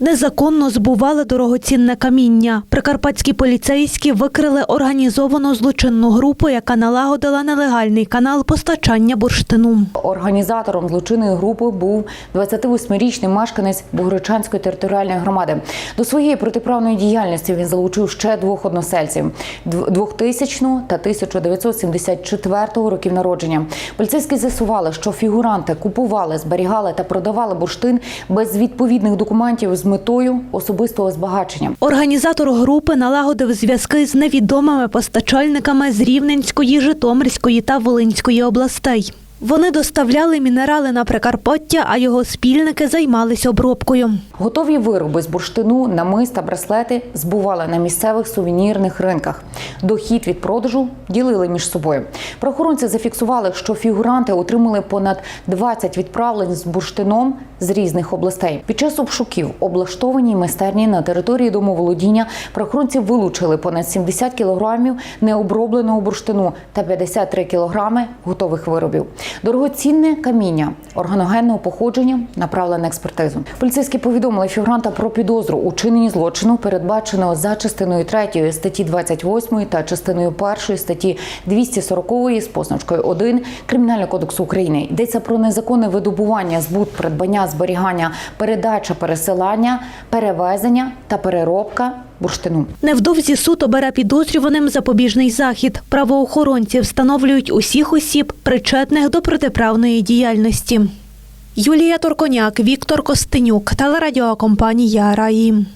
Незаконно збували дорогоцінне каміння. Прикарпатські поліцейські викрили організовану злочинну групу, яка налагодила нелегальний канал постачання бурштину. Організатором злочинної групи був 28-річний мешканець Богородчанської територіальної громади. До своєї протиправної діяльності він залучив ще двох односельців дв- 2000 та 1974 років народження. Поліцейські з'ясували, що фігуранти купували, зберігали та продавали бурштин без відповідних документів з метою особистого збагачення. Організатор групи налагодив зв'язки з невідомими постачальниками з Рівненської, Житомирської та Волинської областей. Вони доставляли мінерали на Прикарпаття, а його спільники займались обробкою. Готові вироби з бурштину, намис та браслети збували на місцевих сувенірних ринках. Дохід від продажу ділили між собою. Правоохоронці зафіксували, що фігуранти отримали понад 20 відправлень з бурштином з різних областей. Під час обшуків облаштованій майстерні на території домоволодіння правоохоронці вилучили понад 70 кілограмів необробленого бурштину та 53 кілограми готових виробів. Дорогоцінне каміння органогенного походження направлене на експертизу. Поліцейські повідомили фігуранта про підозру у чиненні злочину, передбаченого за частиною 3 статті 28 та частиною 1 статті 240 з позначкою 1 Кримінального кодексу України. Йдеться про незаконне видобування, збут, придбання, зберігання, передача, пересилання, перевезення та переробка бурштину. Невдовзі суд обере підозрюваним запобіжний захід. Правоохоронці встановлюють усіх осіб, причетних до протиправної діяльності. Юлія Торконяк, Віктор Костенюк, телерадіокомпанія Раї.